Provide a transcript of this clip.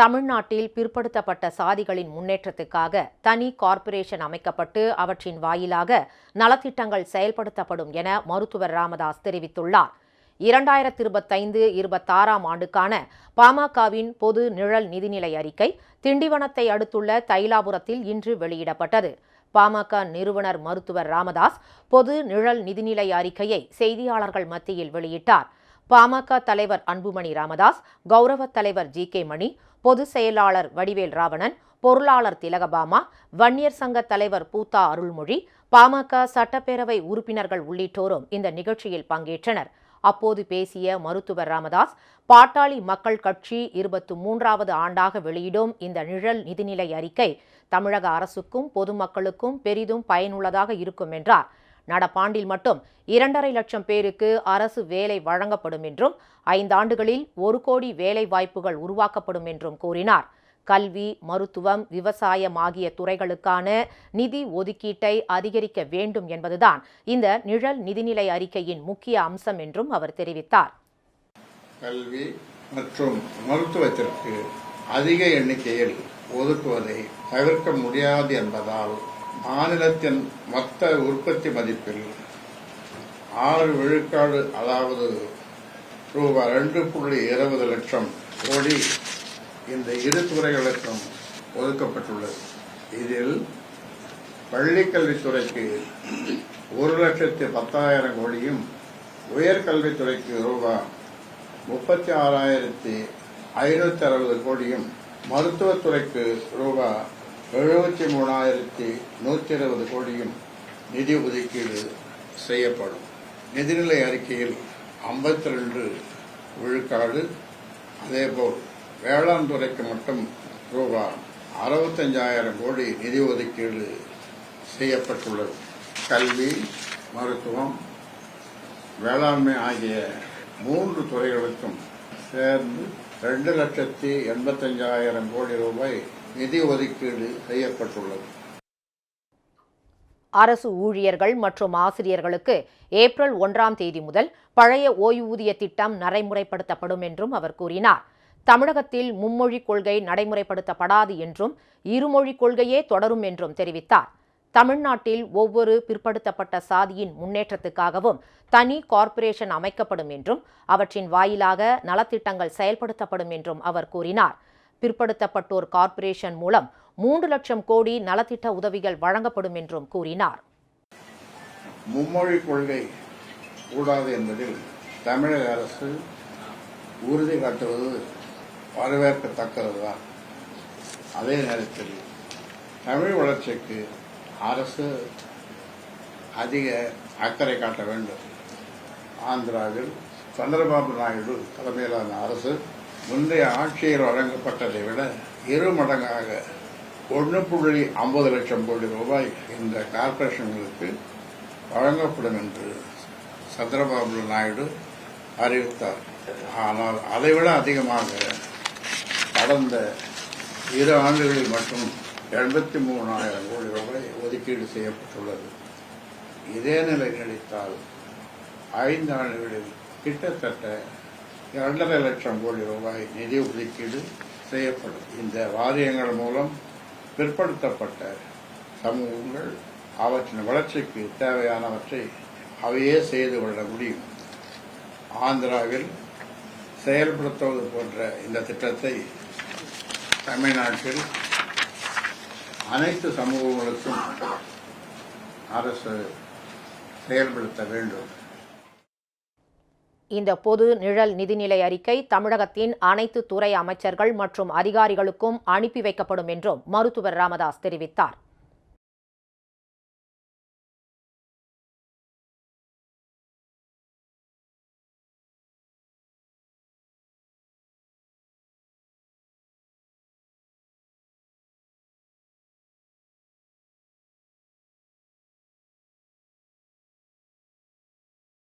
தமிழ்நாட்டில் பிற்படுத்தப்பட்ட சாதிகளின் முன்னேற்றத்துக்காக தனி கார்ப்பரேஷன் அமைக்கப்பட்டு அவற்றின் வாயிலாக நலத்திட்டங்கள் செயல்படுத்தப்படும் என மருத்துவர் ராமதாஸ் தெரிவித்துள்ளார். இரண்டாயிரத்தி இருபத்தைந்து இருபத்தாறாம் ஆண்டுக்கான பாமகவின் பொது நிழல் நிதிநிலை அறிக்கை திண்டிவனத்தை அடுத்துள்ள தைலாபுரத்தில் இன்று வெளியிடப்பட்டது. பாமக நிறுவனர் மருத்துவர் ராமதாஸ் பொது நிழல் நிதிநிலை அறிக்கையை செய்தியாளர்கள் மத்தியில் வெளியிட்டார். பாமக தலைவர் அன்புமணி ராமதாஸ் கௌரவ தலைவர் ஜி கே மணி பொதுச் செயலாளர் வடிவேல் ராவணன் பொருளாளர் திலகபாமா வன்னியர் சங்க தலைவர் பூத்தா அருள்மொழி பாமக சட்டப்பேரவை உறுப்பினர்கள் உள்ளிட்டோரும் இந்த நிகழ்ச்சியில் பங்கேற்றனர். அப்போது பேசிய மருத்துவர் ராமதாஸ் பாட்டாளி மக்கள் கட்சி இருபத்து மூன்றாவது ஆண்டாக வெளியிடும் இந்த நிழல் நிதிநிலை அறிக்கை தமிழக அரசுக்கும் பொதுமக்களுக்கும் பெரிதும் பயனுள்ளதாக இருக்கும் என்றார். நடப்பாண்டில் மட்டும் இரண்டரை லட்சம் பேருக்கு அரசு வேலை வழங்கப்படும் என்றும் ஐந்தாண்டுகளில் ஒரு கோடி வேலை வாய்ப்புகள் உருவாக்கப்படும் என்றும் கூறினார். கல்வி மருத்துவம் விவசாயம் ஆகிய துறைகளுக்கான நிதி ஒதுக்கீட்டை அதிகரிக்க வேண்டும் என்பதுதான் இந்த நிழல் நிதிநிலை அறிக்கையின் முக்கிய அம்சம் என்றும் அவர் தெரிவித்தார். கல்வி மற்றும் மருத்துவத்திற்கு அதிக எண்ணிக்கையில் ஒதுக்குவதை தவிர்க்க முடியாது என்பதால் மாநிலத்தின் மொத்த உற்பத்தி மதிப்பில் ஆறு விழுக்காடு அதாவது ரூபாய் ரெண்டு புள்ளி இருபது லட்சம் கோடி இந்த இரு துறைகளுக்கும் ஒதுக்கப்பட்டுள்ளது. இதில் பள்ளிக்கல்வித்துறைக்கு ஒரு லட்சத்தி பத்தாயிரம் கோடியும் உயர்கல்வித்துறைக்கு ரூபாய் முப்பத்தி ஆறாயிரத்தி ஐநூத்தி அறுபது கோடியும் மருத்துவத்துறைக்கு ரூபாய் எழுபத்தி மூணாயிரத்தி நூற்றி இருபது கோடியும் நிதி ஒதுக்கீடு செய்யப்படும். நிதிநிலை அறிக்கையில் ஐம்பத்தி ரெண்டு விழுக்காடு அதேபோல் வேளாண் துறைக்கு மட்டும் ரூபாய் அறுபத்தஞ்சாயிரம் கோடி நிதி ஒதுக்கீடு செய்யப்பட்டுள்ளது. கல்வி மருத்துவம் வேளாண்மை ஆகிய மூன்று துறைகளுக்கும் சேர்ந்து ரெண்டு லட்சத்தி எண்பத்தஞ்சாயிரம் கோடி ரூபாய் நிதி ஒதுக்கீடு செய்யப்பட்டுள்ளது. அரசு ஊழியர்கள் மற்றும் ஆசிரியர்களுக்கு ஏப்ரல் ஒன்றாம் தேதி முதல் பழைய ஓய்வூதிய திட்டம் நடைமுறைப்படுத்தப்படும் என்றும் அவர் கூறினார். தமிழகத்தில் மும்மொழிக் கொள்கை நடைமுறைப்படுத்தப்படாது என்றும் இருமொழிக் கொள்கையே தொடரும் என்றும் தெரிவித்தார். தமிழ்நாட்டில் ஒவ்வொரு பிற்படுத்தப்பட்ட சாதியின் முன்னேற்றத்துக்காகவும் தனி கார்ப்பரேஷன் அமைக்கப்படும் என்றும் அவற்றின் வாயிலாக நலத்திட்டங்கள் செயல்படுத்தப்படும் என்றும் அவர் கூறினார். பிற்படுத்தப்பட்டோர் கார்ப்பரேஷன் மூலம் மூன்று லட்சம் கோடி நலத்திட்ட உதவிகள் வழங்கப்படும் என்றும் கூறினார். மும்மொழி கொள்கை கூடாது என்பதில் தமிழக அரசு உறுதி காட்டுவது வரவேற்கத்தக்கதுதான். அதே நேரத்தில் தமிழ் வளர்ச்சிக்கு அரசு அதிக அக்கறை காட்ட வேண்டும். ஆந்திராவில் சந்திரபாபு நாயுடு தலைமையிலான அரசு முந்தைய ஆட்சியில் வழங்கப்பட்டதை விட இரு மடங்காக ஒன்று புள்ளி ஐம்பது லட்சம் கோடி ரூபாய் இந்த கார்ப்பரேஷன்களுக்கு வழங்கப்படும் என்று சந்திரபாபு நாயுடு அறிவித்தார். ஆனால் அதைவிட அதிகமாக கடந்த இரு ஆண்டுகளில் மட்டும் எண்பத்தி மூணாயிரம் கோடி ரூபாய் ஒதுக்கீடு செய்யப்பட்டுள்ளது. இதே நிலை நீடித்தால் ஐந்து ஆண்டுகளில் கிட்டத்தட்ட இரண்டரை லட்சம் கோடி ரூபாய் நிதி ஒதுக்கீடு செய்யப்படும். இந்த வாரியங்கள் மூலம் பிற்படுத்தப்பட்ட சமூகங்கள் அவற்றின் வளர்ச்சிக்கு தேவையானவற்றை அவையே செய்து கொள்ள முடியும். ஆந்திராவில் செயல்படுத்துவது போன்ற இந்த திட்டத்தை தமிழ்நாட்டில் அனைத்து சமூகங்களுக்கும் அரசு செயல்படுத்த வேண்டும். இந்த பொது நிழல் நிதிநிலை அறிக்கை தமிழகத்தின் அனைத்து துறை அமைச்சர்கள் மற்றும் அதிகாரிகளுக்கும் அனுப்பி வைக்கப்படும் என்றும் மருத்துவர் ராமதாஸ் தெரிவித்தார்.